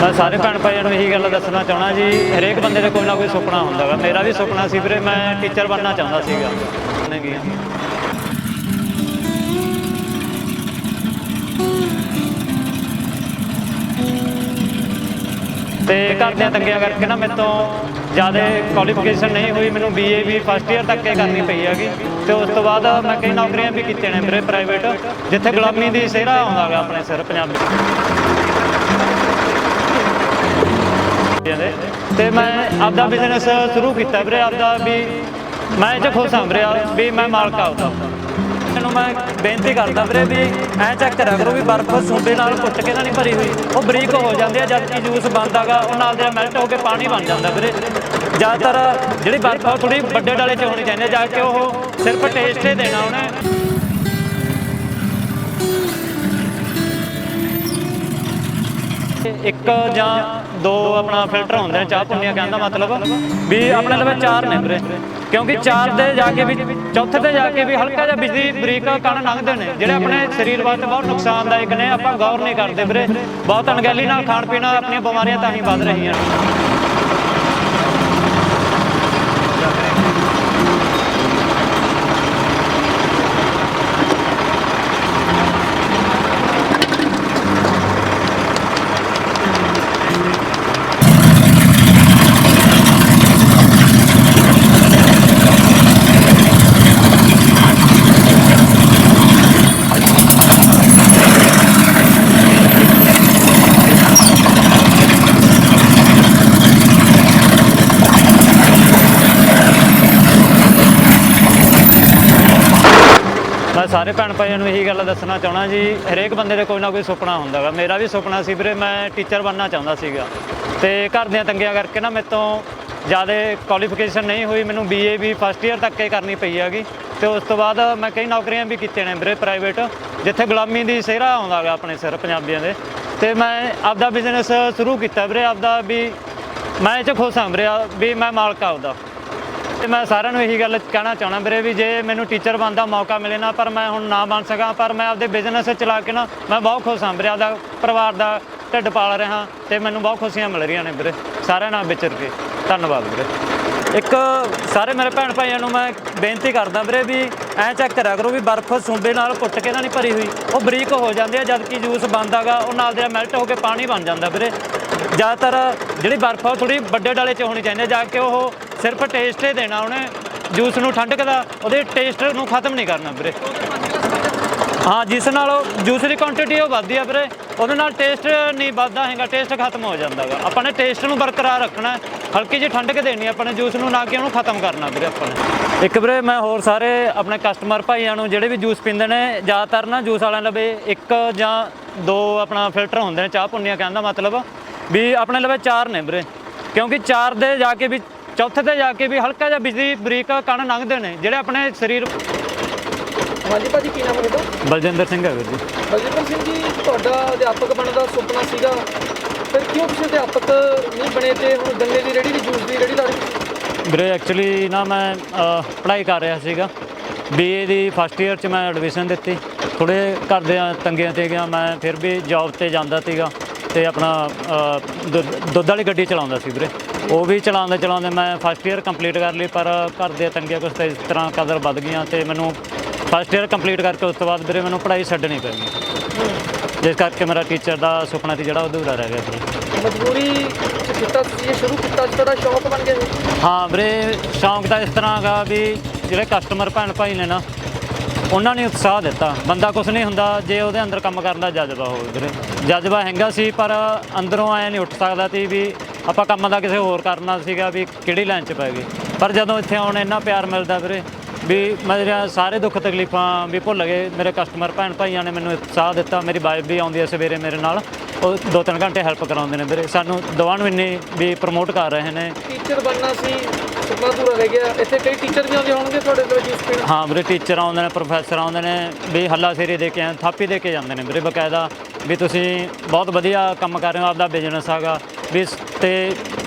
ਮੈਂ ਸਾਰੇ ਭੈਣ ਭਾਈਆਂ ਨੂੰ ਇਹੀ ਗੱਲ ਦੱਸਣਾ ਚਾਹਣਾ ਜੀ, ਹਰੇਕ ਬੰਦੇ ਦਾ ਕੋਈ ਨਾ ਕੋਈ ਸੁਪਨਾ ਹੁੰਦਾ ਗਾ। ਮੇਰਾ ਵੀ ਸੁਪਨਾ ਸੀ ਵੀਰੇ, ਮੈਂ ਟੀਚਰ ਬਣਨਾ ਚਾਹੁੰਦਾ ਸੀਗਾ। ਨਹੀਂ ਤੇ ਘਰ ਦੀਆਂ ਤੰਗੀਆਂ ਕਰਕੇ ਨਾ ਮੇਰੇ ਤੋਂ ਜ਼ਿਆਦਾ ਕੁਆਲੀਫਿਕੇਸ਼ਨ ਨਹੀਂ ਹੋਈ, ਮੈਨੂੰ ਬੀਏ ਵੀ ਫਸਟ ਇਅਰ ਤੱਕ ਹੀ ਕਰਨੀ ਪਈ ਹੈਗੀ। ਤੇ ਉਸ ਤੋਂ ਬਾਅਦ ਮੈਂ ਕਈ ਨੌਕਰੀਆਂ ਵੀ ਕੀਤੀਆਂ ਨੇ ਮੇਰੇ ਪ੍ਰਾਈਵੇਟ ਜਿੱਥੇ ਗੁਲਾਮੀ ਦੀ ਸਿਹਰਾ ਆਉਂਦਾ ਗਾ ਆਪਣੇ ਸਿਰ, ਪੰਜਾਬੀ। ਦੇ। ਤੇ ਮੈਂ ਆਪਦਾ ਬਿਜ਼ਨਸ ਸ਼ੁਰੂ ਕੀਤਾ ਵੀਰੇ, ਆਪਦਾ ਵੀ ਮੈਂ ਇਹ 'ਚ ਖੁਸ਼ ਹਾਂ ਵੀਰੇ ਵੀ ਮੈਂ ਮਾਲਕ ਆਉਂਦਾ ਇਹਨੂੰ ਮੈਂ ਬੇਨਤੀ ਕਰਦਾ ਵੀਰੇ ਵੀ ਐ ਚੈੱਕ ਕਰਿਆ ਕਰੋ ਵੀ ਬਰਫ਼ ਸੁੰਡੇ ਨਾਲ ਕੁੱਟ ਕੇ ਤਾਂ ਨਹੀਂ ਭਰੀ ਹੋਈ। ਉਹ ਬਰੀਕ ਹੋ ਜਾਂਦੇ ਆ, ਜਦ ਕਿ ਜੂਸ ਬਣਦਾਗਾ, ਉਹ ਨਾਲ ਦੇ ਮੈਲਟ ਹੋ ਕੇ ਪਾਣੀ ਬਣ ਜਾਂਦਾ ਵੀਰੇ। ਜ਼ਿਆਦਾਤਰ ਜਿਹੜੀ ਬਰਫ਼ ਆ ਥੋੜੀ ਵੱਡੇ ਡਾਲੇ 'ਚ ਹੋਣੀ ਚਾਹੀਦੀ ਹੈ ਜਾ ਕੇ ਉਹ ਸਿਰਫ ਟੇਸਟ ਹੀ ਦੇਣਾ ਉਹਨੇ। ਇੱਕ ਜਾਂ ਦੋ ਆਪਣਾ ਫਿਲਟਰ ਹੁੰਦੇ ਨੇ, ਚਾਹ ਪੁੰਨੀਆਂ ਕਹਿਣ ਦਾ ਮਤਲਬ, ਵੀ ਆਪਣੇ ਲਵੇ ਚਾਰ ਨੇ ਵੀਰੇ। ਕਿਉਂਕਿ ਚਾਰ ਦੇ ਜਾ ਕੇ ਵੀ, ਚੌਥੇ ਤੇ ਜਾ ਕੇ ਵੀ ਹਲਕਾ ਜਿਹਾ ਬਿਜਲੀ ਬਰੀਕ ਕਣ ਲੰਘਦੇ ਨੇ, ਜਿਹੜੇ ਆਪਣੇ ਸਰੀਰ ਵਾਸਤੇ ਬਹੁਤ ਨੁਕਸਾਨਦਾਇਕ ਨੇ, ਆਪਾਂ ਗੌਰ ਨਹੀਂ ਕਰਦੇ ਵੀਰੇ। ਬਹੁਤ ਅਣਗਹਿਲੀ ਨਾਲ ਖਾਣ ਪੀਣ ਨਾਲ ਆਪਣੀਆਂ ਬਿਮਾਰੀਆਂ ਤਾਂ ਹੀ ਵੱਧ ਰਹੀਆਂ ਨੇ। ਸਾਰੇ ਭੈਣ ਭਾਈਆਂ ਨੂੰ ਇਹੀ ਗੱਲ ਦੱਸਣਾ ਚਾਹਣਾ ਜੀ, ਹਰੇਕ ਬੰਦੇ ਦੇ ਕੋਈ ਨਾ ਕੋਈ ਸੁਪਨਾ ਹੁੰਦਾ ਗਾ ਮੇਰਾ ਵੀ ਸੁਪਨਾ ਸੀ ਵੀਰੇ, ਮੈਂ ਟੀਚਰ ਬਣਨਾ ਚਾਹੁੰਦਾ ਸੀਗਾ। ਤੇ ਘਰ ਦੀਆਂ ਤੰਗੀਆਂ ਕਰਕੇ ਨਾ ਮੇਰੇ ਤੋਂ ਜ਼ਿਆਦਾ ਕੁਆਲੀਫਿਕੇਸ਼ਨ ਨਹੀਂ ਹੋਈ, ਮੈਨੂੰ ਬੀਏ ਵੀ ਫਸਟ ਇਅਰ ਤੱਕ ਹੀ ਕਰਨੀ ਪਈ ਹੈਗੀ। ਤੇ ਉਸ ਤੋਂ ਬਾਅਦ ਮੈਂ ਕਈ ਨੌਕਰੀਆਂ ਵੀ ਕੀਤੀਆਂ ਨੇ ਵੀਰੇ ਪ੍ਰਾਈਵੇਟ ਜਿੱਥੇ ਗੁਲਾਮੀ ਦੀ ਸਿਹਰਾ ਆਉਂਦਾ ਗਾ ਆਪਣੇ ਸਿਰ ਪੰਜਾਬੀਆਂ ਦੇ। ਤੇ ਮੈਂ ਆਪਦਾ ਬਿਜ਼ਨਸ ਸ਼ੁਰੂ ਕੀਤਾ ਵੀਰੇ, ਆਪਦਾ ਵੀ ਮੈਂ ਇਹ 'ਚ ਖੁਸ਼ ਹਾਂ ਵੀਰੇ ਵੀ ਮੈਂ ਮਾਲਕ ਆਪਦਾ। ਤੇ ਮੈਂ ਸਾਰਿਆਂ ਨੂੰ ਇਹੀ ਗੱਲ ਕਹਿਣਾ ਚਾਹਣਾ ਵੀਰੇ ਵੀ ਜੇ ਮੈਨੂੰ ਟੀਚਰ ਬਣਨ ਦਾ ਮੌਕਾ ਮਿਲੇ ਨਾ, ਪਰ ਮੈਂ ਹੁਣ ਨਾ ਬਣ ਸਕਾਂ, ਪਰ ਮੈਂ ਆਪਦੇ ਬਿਜ਼ਨਸ ਚਲਾ ਕੇ ਨਾ ਮੈਂ ਬਹੁਤ ਖੁਸ਼ ਹਾਂ ਵੀਰੇ, ਆਪਦਾ ਪਰਿਵਾਰ ਦਾ ਢਿੱਡ ਪਾਲ ਰਿਹਾ ਤੇ ਮੈਨੂੰ ਬਹੁਤ ਖੁਸ਼ੀਆਂ ਮਿਲ ਰਹੀਆਂ ਨੇ ਵੀਰੇ। ਸਾਰਿਆਂ ਨਾਲ ਵਿਚਰ ਕੇ। ਧੰਨਵਾਦ ਵੀਰੇ। ਇੱਕ ਸਾਰੇ ਮੇਰੇ ਭੈਣ ਭਾਈਆਂ ਨੂੰ ਮੈਂ ਬੇਨਤੀ ਕਰਦਾ ਵੀਰੇ ਵੀ ਐ ਚੈੱਕ ਕਰਿਆ ਕਰੋ ਵੀ ਬਰਫ਼ ਸੁੰਡੇ ਨਾਲ ਕੁੱਟ ਕੇ ਨਾ ਨਹੀਂ ਭਰੀ ਹੋਈ। ਉਹ ਬਰੀਕ ਹੋ ਜਾਂਦੀ ਆ ਜਦ ਕਿ ਜੂਸ ਬਣਦਾਗਾ ਉਹ ਨਾਲ ਦੇ ਮੈਲਟ ਹੋ ਕੇ ਪਾਣੀ ਬਣ ਜਾਂਦਾ ਵੀਰੇ। ਜ਼ਿਆਦਾਤਰ ਜਿਹੜੀ ਬਰਫ਼ ਆ ਥੋੜੀ ਵੱਡੇ ਡਾਲੇ 'ਚ ਹੋਣੀ ਚਾਹੀਦੀ ਹੈ ਜਾ ਕੇ ਉਹ ਸਿਰਫ ਟੇਸਟ ਹੀ ਦੇਣਾ ਉਹਨੇ ਜੂਸ ਨੂੰ ਠੰਡਕ ਦਾ ਉਹਦੇ ਟੇਸਟ ਨੂੰ ਖਤਮ ਨਹੀਂ ਕਰਨਾ ਵੀਰੇ। ਹਾਂ, ਜਿਸ ਨਾਲ ਉਹ ਜੂਸ ਦੀ ਕੁਆਂਟੀਟੀ ਉਹ ਵੱਧਦੀ ਆ ਵੀਰੇ, ਉਹਦੇ ਨਾਲ ਟੇਸਟ ਨਹੀਂ ਵੱਧਦਾ ਹੈਗਾ ਟੇਸਟ ਖਤਮ ਹੋ ਜਾਂਦਾਗਾ ਆਪਾਂ ਨੇ ਟੇਸਟ ਨੂੰ ਬਰਕਰਾਰ ਰੱਖਣਾ, ਹਲਕੀ ਜਿਹੀ ਠੰਡਕ ਦੇਣੀ ਆ ਆਪਣੇ ਜੂਸ ਨੂੰ, ਨਾ ਕਿ ਉਹਨੂੰ ਖਤਮ ਕਰਨਾ ਵੀਰੇ ਆਪਾਂ ਨੇ। ਇੱਕ ਵੀਰੇ, ਮੈਂ ਹੋਰ ਸਾਰੇ ਆਪਣੇ ਕਸਟਮਰ ਭਾਈਆਂ ਨੂੰ ਜਿਹੜੇ ਵੀ ਜੂਸ ਪੀਂਦੇ ਨੇ, ਜ਼ਿਆਦਾਤਰ ਨਾ ਜੂਸ ਵਾਲਿਆਂ ਲਵੇ ਇੱਕ ਜਾਂ ਦੋ ਆਪਣਾ ਫਿਲਟਰ ਹੁੰਦੇ ਨੇ ਚਾਹ ਪੁੰਨੀਆਂ ਕਹਿੰਦਾ ਮਤਲਬ, ਵੀ ਆਪਣੇ ਲਵੇ ਚਾਰ ਨੇ ਵੀਰੇ। ਕਿਉਂਕਿ ਚਾਰ ਦੇ ਜਾ ਕੇ ਵੀ ਚੌਥੇ ਤੇ ਜਾ ਕੇ ਵੀ ਹਲਕਾ ਜਿਹਾ ਬਿਜਲੀ ਬਰੀਕ ਕਣ ਲੰਘਦੇ ਨੇ ਜਿਹੜੇ ਆਪਣੇ ਸਰੀਰ ਹਾਂਜੀ ਭਾਜੀ ਕੀ ਨਾਮ ਹੈ ਤੁਹਾਡਾ? ਬਲਜਿੰਦਰ ਸਿੰਘ ਹੈ ਵੀਰ ਜੀ। ਬਲਜਿੰਦਰ ਸਿੰਘ ਜੀ ਤੁਹਾਡਾ ਅਧਿਆਪਕ ਬਣਨ ਦਾ ਸੁਪਨਾ ਸੀਗਾ। ਫਿਰ ਕਿਉਂ ਤੁਸੀਂ ਅਧਿਆਪਕ ਨਹੀਂ ਬਣੇ ਤੇ ਹੁਣ ਗੰਨੇ ਦੀ ਰੇੜੀ ਦੀ ਜੂਸ ਦੀ ਰੇੜੀ ਲਾ ਰਹੇ? ਵੀਰੇ ਐਕਚੁਅਲੀ ਨਾ ਮੈਂ ਪੜ੍ਹਾਈ ਕਰ ਰਿਹਾ ਸੀਗਾ। ਬੀਏ ਦੀ ਫਸਟ ਇਅਰ ਚ ਮੈਂ ਐਡਮਿਸ਼ਨ ਦਿੱਤੀ। ਥੋੜੇ ਘਰ ਦੇ ਤੰਗੀਆਂ ਤੇ ਗਿਆ ਮੈਂ ਫਿਰ ਵੀ ਜੌਬ ਤੇ ਜਾਂਦਾ ਸੀਗਾ ਤੇ ਆਪਣਾ ਦੁੱਧ- ਦੁੱਧ ਵਾਲੀ ਗੱਡੀ ਚਲਾਉਂਦਾ ਸੀ ਵੀਰੇ। ਉਹ ਵੀ ਚਲਾਉਂਦੇ ਚਲਾਉਂਦੇ ਮੈਂ ਫਸਟ ਇਅਰ ਕੰਪਲੀਟ ਕਰ ਲਈ ਪਰ ਘਰ ਦੇ ਤੰਗੀਆਂ ਕੁਛ ਤਾਂ ਇਸ ਤਰ੍ਹਾਂ ਕਦਰ ਵੱਧ ਗਈਆਂ ਤੇ ਮੈਨੂੰ ਫਸਟ ਇਅਰ ਕੰਪਲੀਟ ਕਰਕੇ ਉਸ ਤੋਂ ਬਾਅਦ ਵੀਰੇ ਮੈਨੂੰ ਪੜ੍ਹਾਈ ਛੱਡਣੀ ਪੈ ਗਈ ਜਿਸ ਕਰਕੇ ਮੇਰਾ ਟੀਚਰ ਦਾ ਸੁਪਨਾ ਸੀ ਜਿਹੜਾ ਉਹ ਅਧੂਰਾ ਰਹਿ ਗਿਆ ਵੀਰੇ ਮਜਬੂਰੀ ਕੀਤਾ ਤੁਸੀਂ ਇਹ ਸ਼ੁਰੂ ਕੀਤਾ ਸੀ ਤੁਹਾਡਾ ਸ਼ੌਕ ਬਣ ਗਿਆ ਹਾਂ ਵੀਰੇ ਸ਼ੌਂਕ ਤਾਂ ਇਸ ਤਰ੍ਹਾਂ ਹੈਗਾ ਵੀ ਜਿਹੜੇ ਕਸਟਮਰ ਭੈਣ ਭਾਈ ਨੇ ਨਾ ਉਹਨਾਂ ਨੇ ਉਤਸ਼ਾਹ ਦਿੱਤਾ। ਬੰਦਾ ਕੁਝ ਨਹੀਂ ਹੁੰਦਾ ਜੇ ਉਹਦੇ ਅੰਦਰ ਕੰਮ ਕਰਨ ਦਾ ਜਜ਼ਬਾ ਹੋਵੇ ਵੀਰੇ। ਜਜ਼ਬਾ ਹੈਗਾ ਸੀ ਪਰ ਅੰਦਰੋਂ ਐ ਨਹੀਂ ਉੱਠ ਸਕਦਾ ਸੀ ਵੀ ਆਪਾਂ ਕੰਮ ਦਾ ਕਿਸੇ ਹੋਰ ਕਰਨਾ ਸੀਗਾ ਵੀ ਕਿਹੜੀ ਲਾਈਨ 'ਚ ਪੈ ਗਏ। ਪਰ ਜਦੋਂ ਇੱਥੇ ਆਉਣ ਇੰਨਾ ਪਿਆਰ ਮਿਲਦਾ ਵੀਰੇ ਵੀ ਮੇਰੇ ਸਾਰੇ ਦੁੱਖ ਤਕਲੀਫਾਂ ਵੀ ਭੁੱਲ ਗਏ ਮੇਰੇ ਕਸਟਮਰ ਭੈਣ ਭਾਈਆਂ ਨੇ ਮੈਨੂੰ ਉਤਸ਼ਾਹ ਦਿੱਤਾ ਮੇਰੀ ਵਾਈਫ ਵੀ ਆਉਂਦੀ ਹੈ ਸਵੇਰੇ ਮੇਰੇ ਨਾਲ ਉਹ ਦੋ ਤਿੰਨ ਘੰਟੇ ਹੈਲਪ ਕਰਾਉਂਦੇ ਨੇ ਵੀਰੇ। ਸਾਨੂੰ ਦੋਵਾਂ ਨੂੰ ਇੰਨੀ ਵੀ ਪ੍ਰਮੋਟ ਕਰ ਰਹੇ ਨੇ। ਟੀਚਰ ਬਣਨਾ ਸੀ ਸੁਪਨਾ ਪੂਰਾ ਰਹਿ ਗਿਆ। ਇੱਥੇ ਕਈ ਟੀਚਰ ਵੀ ਆਉਂਦੇ ਹੋਣਗੇ ਤੁਹਾਡੇ ਕੋਲ ਜੂਸ ਪੀਣ ਹਾਂ ਵੀਰੇ ਟੀਚਰ ਆਉਂਦੇ ਨੇ ਪ੍ਰੋਫੈਸਰ ਆਉਂਦੇ ਨੇ ਵੀ ਹੱਲਾ ਸੇਰੀ ਦੇ ਕੇ ਆਂ ਥਾਪੀ ਦੇ ਕੇ ਜਾਂਦੇ ਨੇ ਵੀਰੇ ਬਕਾਇਦਾ ਵੀ ਤੁਸੀਂ ਬਹੁਤ ਵਧੀਆ ਕੰਮ ਕਰ ਰਹੇ ਹੋ ਆਪਦਾ ਬਿਜ਼ਨਸ ਹੈਗਾ ਵੀ ਤੇ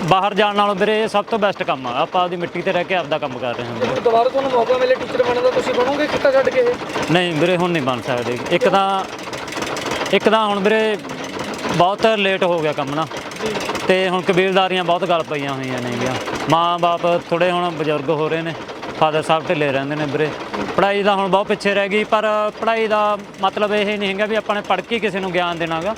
ਬਾਹਰ ਜਾਣ ਨਾਲੋਂ ਵੀਰੇ ਇਹ ਸਭ ਤੋਂ ਬੈਸਟ ਕੰਮ ਆ। ਆਪਾਂ ਆਪਦੀ ਮਿੱਟੀ ਤੇ ਰਹਿ ਕੇ ਆਪਦਾ ਕੰਮ ਕਰ ਰਹੇ ਹਾਂ ਦੁਬਾਰਾ ਤੁਹਾਨੂੰ ਮੌਕਾ ਮਿਲੇ ਟੀਚਰ ਬਣਨ ਦਾ ਤੁਸੀਂ ਬਣੋਗੇ ਕਿੱਤਾ ਛੱਡ ਕੇ ਇਹ? ਨਹੀਂ ਵੀਰੇ ਹੁਣ ਨਹੀਂ ਬਣ ਸਕਦੇ। ਇੱਕ ਤਾਂ ਇੱਕ ਤਾਂ ਹੁਣ ਵੀਰੇ ਬਹੁਤ ਲੇਟ ਹੋ ਗਿਆ ਕੰਮ ਨਾ। ਤੇ ਹੁਣ ਕਬੀਲਦਾਰੀਆਂ ਬਹੁਤ ਗਲ ਪਈਆਂ ਹੋਈਆਂ ਨੇਗੀਆਂ ਮਾਂ-ਬਾਪ ਥੋੜੇ ਹੁਣ ਬਜ਼ੁਰਗ ਹੋ ਰਹੇ ਨੇ। ਫਾਦਰ ਸਾਹਿਬ ਢਿੱਲੇ ਰਹਿੰਦੇ ਨੇ ਵੀਰੇ। ਪੜ੍ਹਾਈ ਦਾ ਹੁਣ ਬਹੁਤ ਪਿੱਛੇ ਰਹਿ ਗਈ ਪਰ ਪੜ੍ਹਾਈ ਦਾ ਮਤਲਬ ਇਹ ਨਹੀਂ ਹੈਗਾ ਵੀ ਆਪਾਂ ਨੇ ਪੜ੍ਹ ਕੇ ਕਿਸੇ ਨੂੰ ਗਿਆਨ ਦੇਣਾਗਾ।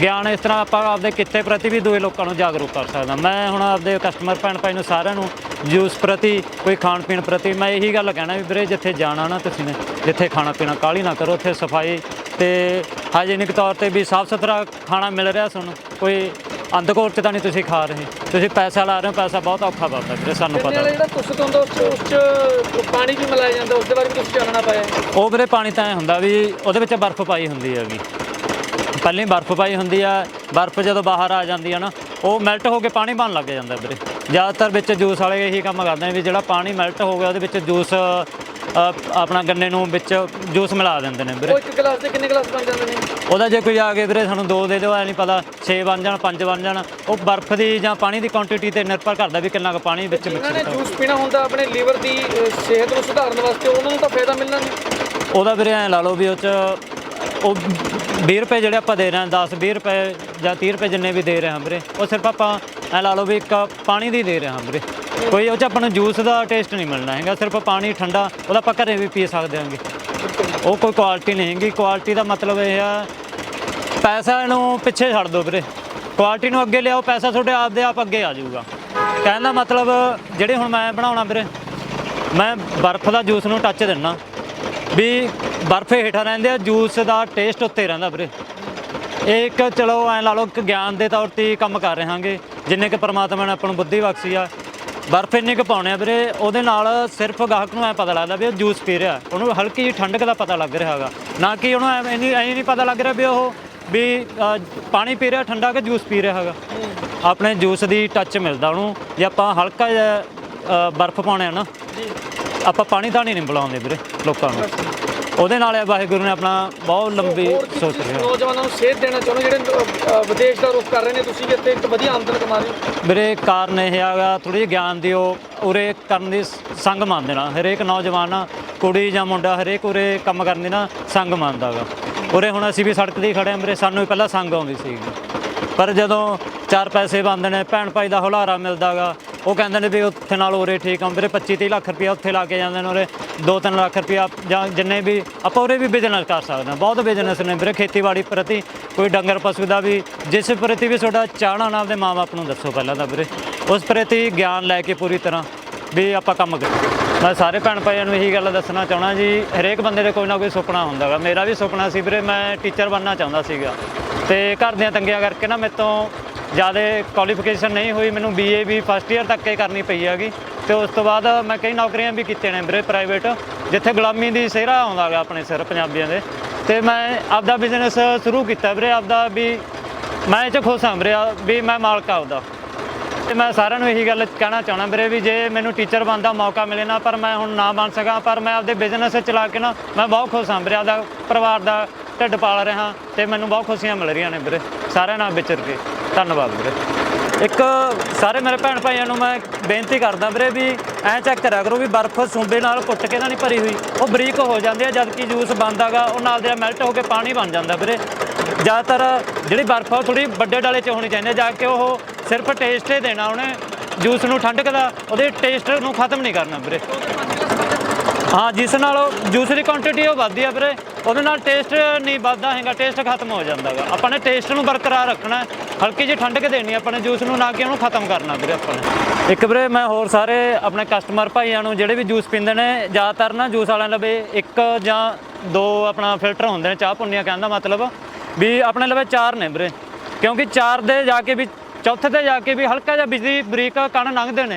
ਗਿਆਨ ਇਸ ਤਰ੍ਹਾਂ ਆਪਾਂ ਆਪਦੇ ਕਿੱਤੇ ਪ੍ਰਤੀ ਵੀ ਦੂਏ ਲੋਕਾਂ ਨੂੰ ਜਾਗਰੂਕ ਕਰ ਸਕਦਾ। ਮੈਂ ਹੁਣ ਆਪਦੇ ਕਸਟਮਰ ਭੈਣ ਭਾਈ ਨੂੰ ਸਾਰਿਆਂ ਨੂੰ ਜੂਸ ਪ੍ਰਤੀ ਕੋਈ ਖਾਣ ਪੀਣ ਪ੍ਰਤੀ ਮੈਂ ਇਹੀ ਗੱਲ ਕਹਿਣਾ ਵੀ ਵੀਰੇ ਜਿੱਥੇ ਜਾਣਾ ਨਾ ਤੁਸੀਂ ਨੇ ਜਿੱਥੇ ਖਾਣਾ ਪੀਣਾ ਕਾਲੀ ਨਾ ਕਰੋ ਉੱਥੇ ਸਫ਼ਾਈ ਤੇ ਹਾਈਜੀਨਿਕ ਤੌਰ ਤੇ ਵੀ ਸਾਫ਼ ਸੁਥਰਾ ਖਾਣਾ ਮਿਲ ਰਿਹਾ ਤੁਹਾਨੂੰ ਕੋਈ ਅੰਧਕੋਟ ਚ ਤਾਂ ਨਹੀਂ ਤੁਸੀਂ ਖਾ ਰਹੇ। ਤੁਸੀਂ ਪੈਸਾ ਲਾ ਰਹੇ ਹੋ ਪੈਸਾ ਬਹੁਤ ਔਖਾ ਵਰਤਦਾ ਵੀਰੇ ਸਾਨੂੰ ਪਤਾ। ਜਿਹੜਾ ਤੁਸਤ ਹੁੰਦਾ ਉਸ 'ਚ ਉਸ 'ਚ ਪਾਣੀ ਵੀ ਮਿਲਾਇਆ ਜਾਂਦਾ ਉਸ ਦੇ ਬਾਰੇ ਵੀ ਤੁਸੀਂ ਜਾਣਨਾ ਪਾਇਆ। ਉਹ ਵੀਰੇ ਪਾਣੀ ਤਾਂ ਐਂ ਹੁੰਦਾ ਵੀ ਉਹਦੇ ਵਿੱਚ ਬਰਫ਼ ਪਾਈ ਹੁੰਦੀ ਹੈਗੀ। ਪਹਿਲਾਂ ਹੀ ਬਰਫ਼ ਪਾਈ ਹੁੰਦੀ ਆ ਬਰਫ਼ ਜਦੋਂ ਬਾਹਰ ਆ ਜਾਂਦੀ ਆ ਨਾ ਉਹ ਮੈਲਟ ਹੋ ਕੇ ਪਾਣੀ ਬਣ ਲੱਗ ਜਾਂਦਾ ਵੀਰੇ। ਜ਼ਿਆਦਾਤਰ ਵਿੱਚ ਜੂਸ ਵਾਲੇ ਇਹੀ ਕੰਮ ਕਰਦੇ ਆ ਵੀ ਜਿਹੜਾ ਪਾਣੀ ਮੈਲਟ ਹੋ ਗਿਆ ਉਹਦੇ ਵਿੱਚ ਜੂਸ ਆਪਣਾ ਗੰਨੇ ਨੂੰ ਵਿੱਚ ਜੂਸ ਮਿਲਾ ਦਿੰਦੇ ਨੇ ਵੀਰੇ। ਉਹ ਇੱਕ ਗਲਾਸ ਦੇ ਕਿੰਨੇ ਗਲਾਸ ਬਣ ਜਾਂਦੇ ਨੇ? ਉਹਦਾ ਜੇ ਕੋਈ ਆ ਕੇ ਵੀਰੇ ਸਾਨੂੰ ਦੋ ਦੇ ਦਿਓ ਐ ਨਹੀਂ ਪਤਾ 6 ਬਣ ਜਾਣ 5 ਬਣ ਜਾਣ ਉਹ ਬਰਫ਼ ਦੀ ਜਾਂ ਪਾਣੀ ਦੀ ਕੁਆਂਟੀਟੀ ਤੇ ਨਿਰਭਰ ਕਰਦਾ ਵੀ ਕਿੰਨਾ ਕੁ ਪਾਣੀ ਵਿੱਚ ਮਿਕਸ ਨੇ ਜੂਸ ਪੀਣਾ ਹੁੰਦਾ ਆਪਣੇ ਲੀਵਰ ਦੀ ਸਿਹਤ ਨੂੰ ਸੁਧਾਰਨ ਵਾਸਤੇ ਉਹਨਾਂ ਨੂੰ ਤਾਂ ਫਾਇਦਾ ਮਿਲਣਾ ਨਹੀਂ। ਉਹਦਾ ਵੀਰੇ ਐ ਲਾ ਲਓ ਵੀ ਉਹ ਚ ਉਹ 20 ਰੁਪਏ ਜਿਹੜੇ ਆਪਾਂ ਦੇ ਰਹੇ ਹਾਂ 10 20 ਰੁਪਏ ਜਾਂ 30 ਰੁਪਏ ਜਿੰਨੇ ਵੀ ਦੇ ਰਹੇ ਹਾਂ ਵੀਰੇ, ਉਹ ਸਿਰਫ ਆਪਾਂ ਐ ਲਾ ਲਓ ਵੀ ਇੱਕ ਪਾਣੀ ਦੀ ਦੇ ਰਹੇ ਹਾਂ ਵੀਰੇ। ਕੋਈ ਉਹ ਚ ਆਪਾਂ ਨੂੰ ਜੂਸ ਦਾ ਟੇਸਟ ਨਹੀਂ ਮਿਲਣਾ ਹੈਗਾ, ਸਿਰਫ ਪਾਣੀ ਠੰਡਾ, ਉਹਦਾ ਆਪਾਂ ਘਰੇ ਵੀ ਪੀ ਸਕਦੇ ਹਾਂਗੇ। ਉਹ ਕੋਈ ਕੁਆਲਿਟੀ ਨਹੀਂ ਹੈਗੀ ਕੁਆਲਿਟੀ ਦਾ ਮਤਲਬ ਇਹ ਆ, ਪੈਸਾ ਨੂੰ ਪਿੱਛੇ ਛੱਡ ਦਿਓ ਵੀਰੇ। ਕੁਆਲਿਟੀ ਨੂੰ ਅੱਗੇ ਲਿਆਓ, ਪੈਸਾ ਤੁਹਾਡੇ ਆਪ ਦੇ ਆਪ ਅੱਗੇ ਆ ਜਾਊਗਾ। ਕਹਿਣ ਦਾ ਮਤਲਬ, ਜਿਹੜੇ ਹੁਣ ਮੈਂ ਬਣਾਉਣਾ ਵੀਰੇ, ਮੈਂ ਬਰਫ਼ ਦਾ ਜੂਸ ਨੂੰ ਟੱਚ ਦਿੰਨਾ। ਵੀ ਬਰਫ਼ ਹੇਠਾਂ ਰਹਿੰਦੇ ਆ ਜੂਸ ਦਾ ਟੇਸਟ ਉੱਤੇ ਰਹਿੰਦਾ ਵੀਰੇ। ਇਹ ਇੱਕ ਚਲੋ ਐ ਲਾ ਲਓ ਇੱਕ ਗਿਆਨ ਦੇ ਤੌਰ ਤੇ ਕੰਮ ਕਰ ਰਹੇ ਹਾਂਗੇ ਜਿੰਨੇ ਕਿ ਪ੍ਰਮਾਤਮਾ ਨੇ ਆਪਾਂ ਨੂੰ ਬੁੱਧੀ ਬਖਸ਼ੀ ਆ। ਬਰਫ਼ ਇੰਨੀ ਕੁ ਪਾਉਣੇ ਆ ਵੀਰੇ ਉਹਦੇ ਨਾਲ ਸਿਰਫ ਗਾਹਕ ਨੂੰ ਐ ਪਤਾ ਲੱਗਦਾ ਵੀ ਉਹ ਜੂਸ ਪੀ ਰਿਹਾ। ਉਹਨੂੰ ਹਲਕੀ ਜਿਹੀ ਠੰਡਕ ਦਾ ਪਤਾ ਲੱਗ ਰਿਹਾ ਹੈਗਾ। ਨਾ ਕਿ ਉਹਨੂੰ ਐ ਨਹੀਂ ਐ ਨਹੀਂ ਪਤਾ ਲੱਗ ਰਿਹਾ ਵੀ ਉਹ ਵੀ ਪਾਣੀ ਪੀ ਰਿਹਾ ਠੰਡਾ ਕਿ ਜੂਸ ਪੀ ਰਿਹਾ ਹੈਗਾ। ਆਪਣੇ ਜੂਸ ਦੀ ਟੱਚ ਮਿਲਦਾ ਉਹਨੂੰ। ਜੇ ਆਪਾਂ ਹਲਕਾ ਜਿਹਾ ਬਰਫ਼ ਪਾਉਣੇ ਆ ਨਾ ਆਪਾਂ ਪਾਣੀ ਤਾਂ ਨਹੀਂ ਬੁਲਾਉਂਦੇ ਵੀਰੇ ਲੋਕਾਂ ਨੂੰ। ਉਹਦੇ ਨਾਲ ਇਹ ਵਾਹਿਗੁਰੂ ਨੇ ਆਪਣਾ ਬਹੁਤ ਲੰਬੀ ਹੋਰ ਕੀ ਸੋਚ ਤੁਸੀਂ ਰਿਹਾ ਨੌਜਵਾਨਾਂ ਨੂੰ ਸੇਧ ਦੇਣਾ ਚਾਹੁੰਦੇ ਹੋ ਜਿਹੜੇ ਅ, ਅ, ਵਿਦੇਸ਼ ਦਾ ਰੁਖ ਕਰ ਰਹੇ ਨੇ ਤੁਸੀਂ ਵੀ ਇੱਥੇ ਇੱਕ ਵਧੀਆ ਆਮਦਨ ਕਮਾ ਰਹੇ ਹੋ। ਵੀਰੇ ਕਾਰਨ ਇਹ ਹੈਗਾ ਥੋੜੀ ਜਿਹੀ ਗਿਆਨ ਦਿਓ ਉਰੇ ਕਰਨ ਦੀ ਸ- ਸੰਗ ਮੰਨਦੇ ਨਾ। ਹਰੇਕ ਨੌਜਵਾਨ ਨਾ, ਕੁੜੀ ਜਾਂ ਮੁੰਡਾ ਹਰੇਕ ਉਰੇ ਕੰਮ ਕਰਨ ਦੀ ਨਾ ਸੰਗ ਮੰਨਦਾਗਾ ਉਰੇ ਹੁਣ ਅਸੀਂ ਵੀ ਸੜਕ ਤੇ ਹੀ ਖੜੇ ਹਾਂ ਵੀਰੇ ਸਾਨੂੰ ਵੀ ਪਹਿਲਾਂ ਸੰਗ ਆਉਂਦੀ ਸੀਗੀ। ਪਰ ਜਦੋਂ ਚਾਰ ਪੈਸੇ ਬਣਦੇ ਨੇ ਭੈਣ ਭਾਈ ਦਾ ਹੁਲਾਰਾ ਮਿਲਦਾਗਾ ਉਹ ਕਹਿੰਦੇ ਨੇ ਵੀ ਉੱਥੇ ਨਾਲ ਉਰੇ ਠੀਕ ਆ ਵੀਰੇ 25 30 ਲੱਖ ਰੁਪਇਆ ਉੱਥੇ ਲਾ ਕੇ ਜਾਂਦੇ ਨੇ ਉਰੇ 2-3 ਲੱਖ ਰੁਪਇਆ ਜਾਂ ਜਿੰਨੇ ਵੀ ਆਪਾਂ ਉਰੇ ਵੀ ਬਿਜ਼ਨਸ ਕਰ ਸਕਦੇ ਹਾਂ, ਬਹੁਤ ਬਿਜ਼ਨਸ ਨੇ ਵੀਰੇ ਖੇਤੀਬਾੜੀ ਪ੍ਰਤੀ, ਕੋਈ ਡੰਗਰ ਪਸ਼ੂ ਦਾ ਵੀ, ਜਿਸ ਪ੍ਰਤੀ ਵੀ ਤੁਹਾਡਾ ਚਾਹਣਾ ਨਾ ਆਪਦੇ ਮਾਪੇ ਨੂੰ ਦੱਸੋ ਪਹਿਲਾਂ ਤਾਂ ਵੀਰੇ, ਉਸ ਪ੍ਰਤੀ ਗਿਆਨ ਲੈ ਕੇ ਪੂਰੀ ਤਰ੍ਹਾਂ ਵੀ ਆਪਾਂ ਕੰਮ ਕਰੀਏ। ਮੈਂ ਸਾਰੇ ਭੈਣ ਭਾਈਆਂ ਨੂੰ ਇਹੀ ਗੱਲ ਦੱਸਣਾ ਚਾਹਣਾ ਜੀ, ਹਰੇਕ ਬੰਦੇ ਦੇ ਕੋਈ ਨਾ ਕੋਈ ਸੁਪਨਾ ਹੁੰਦਾ ਗਾ, ਮੇਰਾ ਵੀ ਸੁਪਨਾ ਸੀ ਵੀਰੇ, ਮੈਂ ਟੀਚਰ ਬਣਨਾ ਚਾਹੁੰਦਾ ਸੀਗਾ, ਤੇ ਘਰ ਦੀਆਂ ਤੰਗੀਆਂ ਕਰਕੇ ਨਾ ਮੇਰੇ ਤੋਂ ਜ਼ਿਆਦਾ ਕੁਆਲੀਫਿਕੇਸ਼ਨ ਨਹੀਂ ਹੋਈ, ਮੈਨੂੰ ਬੀਏ ਵੀ ਫਸਟ ਇਅਰ ਤੱਕ ਹੀ ਕਰਨੀ ਪਈ ਹੈਗੀ। ਤੇ ਉਸ ਤੋਂ ਬਾਅਦ ਮੈਂ ਕਈ ਨੌਕਰੀਆਂ ਵੀ ਕੀਤੀਆਂ ਨੇ ਵੀਰੇ ਪ੍ਰਾਈਵੇਟ ਜਿੱਥੇ ਗੁਲਾਮੀ ਦੀ ਸਿਹਰਾ ਆਉਂਦਾ ਗਾ ਆਪਣੇ ਸਿਰ ਪੰਜਾਬੀਆਂ ਦੇ। ਤੇ ਮੈਂ ਆਪਦਾ ਬਿਜ਼ਨਸ ਸ਼ੁਰੂ ਕੀਤਾ ਵੀਰੇ, ਆਪਦਾ ਵੀ ਮੈਂ ਇਹ ਚ ਖੁਸ਼ ਹਾਂ ਵੀਰੇ, ਵੀ ਮੈਂ ਮਾਲਕ ਆਪਦਾ। ਤੇ ਮੈਂ ਸਾਰਿਆਂ ਨੂੰ ਇਹੀ ਗੱਲ ਕਹਿਣਾ ਚਾਹਣਾ ਵੀਰੇ ਵੀ ਜੇ ਮੈਨੂੰ ਟੀਚਰ ਬਣਨ ਦਾ ਮੌਕਾ ਮਿਲੇ ਨਾ, ਪਰ ਮੈਂ ਹੁਣ ਨਾ ਬਣ ਸਕਾਂ, ਪਰ ਮੈਂ ਆਪਦੇ ਬਿਜ਼ਨਸ ਚਲਾ ਕੇ ਨਾ ਮੈਂ ਬਹੁਤ ਖੁਸ਼ ਹਾਂ ਵੀਰੇ, ਆਪਦਾ ਪਰਿਵਾਰ ਦਾ ਢਿੱਡ ਪਾਲ ਰਿਹਾ ਤੇ ਮੈਨੂੰ ਬਹੁਤ ਖੁਸ਼ੀਆਂ ਮਿਲ ਰਹੀਆਂ ਨੇ ਵੀਰੇ। ਸਾਰਿਆਂ ਨਾਲ ਵਿਚਰ ਕੇ। ਧੰਨਵਾਦ ਵੀਰੇ। ਇੱਕ ਸਾਰੇ ਮੇਰੇ ਭੈਣ ਭਾਈਆਂ ਨੂੰ ਮੈਂ ਬੇਨਤੀ ਕਰਦਾ ਵੀਰੇ ਵੀ ਐਂ ਚੈੱਕ ਕਰਿਆ ਕਰੋ ਵੀ ਬਰਫ਼ ਸੁੰਬੇ ਨਾਲ ਪੁੱਟ ਕੇ ਤਾਂ ਨਹੀਂ ਭਰੀ ਹੋਈ। ਉਹ ਬਰੀਕ ਹੋ ਜਾਂਦੀ ਹੈ ਜਦ ਕਿ ਜੂਸ ਬਣਦਾਗਾ ਉਹ ਨਾਲ ਦੇ ਮੈਲਟ ਹੋ ਕੇ ਪਾਣੀ ਬਣ ਜਾਂਦਾ ਵੀਰੇ। ਜ਼ਿਆਦਾਤਰ ਜਿਹੜੀ ਬਰਫ਼ ਆ ਉਹ ਥੋੜੀ ਵੱਡੇ ਡਾਲੇ 'ਚ ਹੋਣੀ ਚਾਹੀਦੀ ਹੈ ਜਾ ਕੇ ਉਹ ਸਿਰਫ ਟੇਸਟ ਹੀ ਦੇਣਾ ਉਹਨੇ। ਜੂਸ ਨੂੰ ਠੰਡਕ ਦਾ ਉਹਦੇ ਟੇਸਟ ਨੂੰ ਖਤਮ ਨਹੀਂ ਕਰਨਾ ਵੀਰੇ। ਹਾਂ, ਜਿਸ ਨਾਲ ਉਹ ਜੂਸ ਦੀ ਕੁਆਂਟੀਟੀ ਉਹ ਵੱਧਦੀ ਆ ਵੀਰੇ। ਉਹਦੇ ਨਾਲ ਟੇਸਟ ਨਹੀਂ ਵੱਧਦਾ ਹੈਗਾ ਟੇਸਟ ਖਤਮ ਹੋ ਜਾਂਦਾ ਗਾ ਆਪਾਂ ਨੇ ਟੇਸਟ ਨੂੰ ਬਰਕਰਾਰ ਰੱਖਣਾ ਹਲਕੀ ਜਿਹੀ ਠੰਡਕ ਦੇਣੀ ਆ ਆਪਾਂ ਨੇ ਜੂਸ ਨੂੰ ਨਾ ਕਿ ਉਹਨੂੰ ਖਤਮ ਕਰਨਾ ਵੀਰੇ ਆਪਾਂ ਨੇ। ਇੱਕ ਵੀਰੇ, ਮੈਂ ਹੋਰ ਸਾਰੇ ਆਪਣੇ ਕਸਟਮਰ ਭਾਈਆਂ ਨੂੰ ਜਿਹੜੇ ਵੀ ਜੂਸ ਪੀਂਦੇ ਨੇ, ਜ਼ਿਆਦਾਤਰ ਨਾ ਜੂਸ ਵਾਲਿਆਂ ਲਵੇ ਇੱਕ ਜਾਂ ਦੋ ਆਪਣਾ ਫਿਲਟਰ ਹੁੰਦੇ ਨੇ, ਚਾਹ ਪੁੰਨੀਆਂ ਕਹਿੰਦਾ ਮਤਲਬ, ਵੀ ਆਪਣੇ ਲਵੇ ਚਾਰ ਨੇ ਵੀਰੇ। ਕਿਉਂਕਿ ਚਾਰ ਦੇ ਜਾ ਕੇ ਵੀ, ਚੌਥੇ ਤੇ ਜਾ ਕੇ ਵੀ ਹਲਕਾ ਜਿਹਾ ਬਿਜਲੀ ਬਰੀਕ ਕਣ ਲੰਘਦੇ ਨੇ